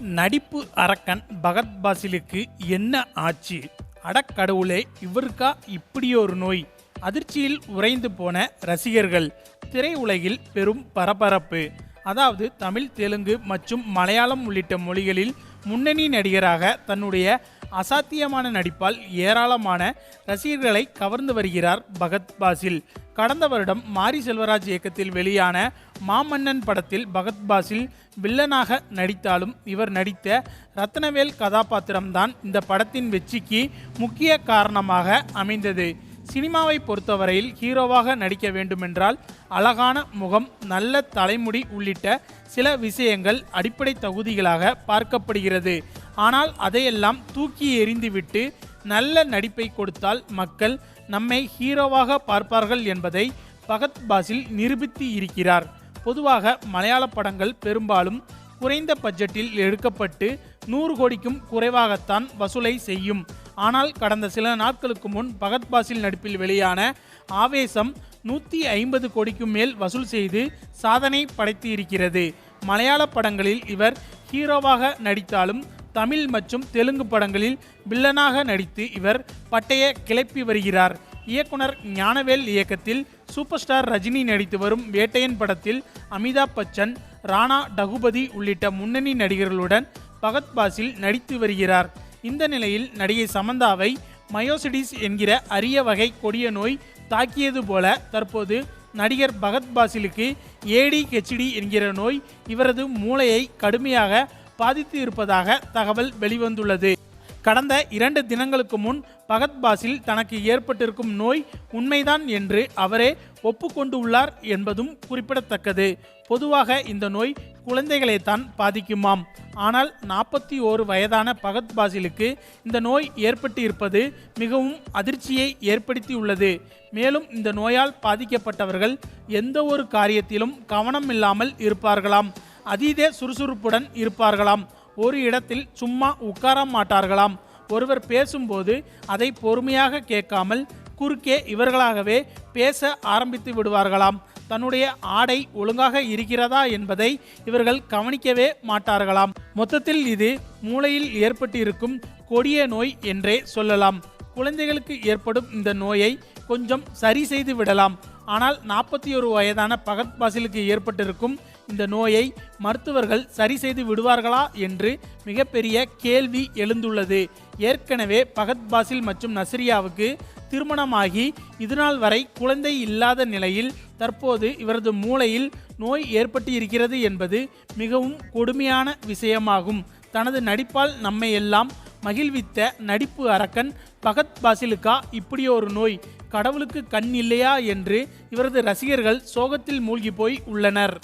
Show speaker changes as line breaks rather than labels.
நடிப்பு அரக்கன் பகத் பாசிலுக்கு என்ன ஆச்சு? அடக்கடவுளே இவருக்கா இப்படி ஒரு நோய்? அதிர்ச்சியில் உறைந்து போன ரசிகர்கள் திரையுலகில் பெரும் பரபரப்பு. அதாவது தமிழ் தெலுங்கு மற்றும் மலையாளம் உள்ளிட்ட மொழிகளில் முன்னணி நடிகராக தன்னுடைய அசாத்தியமான நடிப்பால் ஏராளமான ரசிகர்களை கவர்ந்து வருகிறார் பகத் பாசில். கடந்த வருடம் மாரி செல்வராஜ் இயக்கத்தில் வெளியான மாமன்னன் படத்தில் பகத் பாசில் வில்லனாக நடித்தாலும் இவர் நடித்த ரத்னவேல் கதாபாத்திரம்தான் இந்த படத்தின் வெற்றிக்கு முக்கிய காரணமாக அமைந்தது. சினிமாவை பொறுத்தவரையில் ஹீரோவாக நடிக்க வேண்டுமென்றால் அழகான முகம் நல்ல தலைமுடி உள்ளிட்ட சில விஷயங்கள் அடிப்படை தகுதிகளாக பார்க்கப்படுகிறது. ஆனால் அதையெல்லாம் தூக்கி எறிந்துவிட்டு நல்ல நடிப்பை கொடுத்தால் மக்கள் நம்மை ஹீரோவாக பார்ப்பார்கள் என்பதை பகத் பாசில் நிரூபித்து இருக்கிறார். பொதுவாக மலையாள படங்கள் பெரும்பாலும் குறைந்த பட்ஜெட்டில் எடுக்கப்பட்டு நூறு கோடிக்கும் குறைவாகத்தான் வசூலை செய்யும். ஆனால் கடந்த சில நாட்களுக்கு முன் பகத் பாசில் நடிப்பில் வெளியான ஆவேசம் நூற்றி ஐம்பது கோடிக்கும் மேல் வசூல் செய்து சாதனை படைத்து இருக்கிறது மலையாள படங்களில் இவர் ஹீரோவாக நடித்தாலும் தமிழ் மற்றும் தெலுங்கு படங்களில் வில்லனாக நடித்து இவர் பட்டைய கிளப்பி வருகிறார். இயக்குனர் ஞானவேல் இயக்கத்தில் சூப்பர் ஸ்டார் ரஜினி நடித்து வரும் வேட்டையன் படத்தில் அமிதாப் பச்சன் ராணா டகுபதி உள்ளிட்ட முன்னணி நடிகர்களுடன் பகத் பாசில் நடித்து வருகிறார். இந்த நிலையில் நடிகை சமந்தாவை மயோசிடிஸ் என்கிற அரிய வகை கொடிய நோய் தாக்கியது போல தற்போது நடிகர் பகத் பாசிலுக்கு ஏடி ஹெச்டி என்கிற நோய் இவரது மூளையை கடுமையாக பாதித்து இருப்பதாக தகவல் வெளிவந்துள்ளது. கடந்த இரண்டு தினங்களுக்கு முன் பகத் பாசில் தனக்கு ஏற்பட்டிருக்கும் நோய் உண்மைதான் என்று அவரே ஒப்புக்கொண்டுள்ளார் என்பதும் குறிப்பிடத்தக்கது. பொதுவாக இந்த நோய் குழந்தைகளைத்தான் பாதிக்குமாம். ஆனால் நாற்பத்தி ஓரு வயதான பகத் பாசிலுக்கு இந்த நோய் ஏற்பட்டு இருப்பது மிகவும் அதிர்ச்சியை ஏற்படுத்தியுள்ளது. மேலும் இந்த நோயால் பாதிக்கப்பட்டவர்கள் எந்த ஒரு காரியத்திலும் கவனம் இல்லாமல் இருப்பார்களாம். அதீத சுறுசுறுப்புடன் இருப்பார்களாம். ஒரு இடத்தில் சும்மா உட்கார மாட்டார்களாம். ஒருவர் பேசும்போது அதை பொறுமையாக கேட்காமல் குறுக்கே இவர்களாகவே பேச ஆரம்பித்து விடுவார்களாம். தன்னுடைய ஆடை ஒழுங்காக இருக்கிறதா என்பதை இவர்கள் கவனிக்கவே மாட்டார்களாம். மொத்தத்தில் இது மூளையில் ஏற்பட்டு இருக்கும் கொடிய நோய் என்றே சொல்லலாம். குழந்தைகளுக்கு ஏற்படும் இந்த நோயை கொஞ்சம் சரி செய்து விடலாம். ஆனால் நாற்பத்தி ஒரு வயதான பகத் பாசிலுக்கு ஏற்பட்டிருக்கும் இந்த நோயை மருத்துவர்கள் சரி செய்து விடுவார்களா என்று மிகப்பெரிய கேள்வி எழுந்துள்ளது. ஏற்கனவே பகத் பாசில் மற்றும் நஸ்ரியாவுக்கு திருமணமாகி இதுநாள் வரை குழந்தை இல்லாத நிலையில் தற்போது இவரது மூளையில் நோய் ஏற்பட்டு இருக்கிறது என்பது மிகவும் கொடுமையான விஷயமாகும். தனது நடிப்பால் நம்மை எல்லாம் மகிழ்வித்த நடிப்பு அரக்கன் பகத் பாசிலுக்கா இப்படி ஒரு நோய்? கடவுளுக்கு கண் இல்லையா என்று இவரது ரசிகர்கள் சோகத்தில் மூழ்கி போய் உள்ளனர்.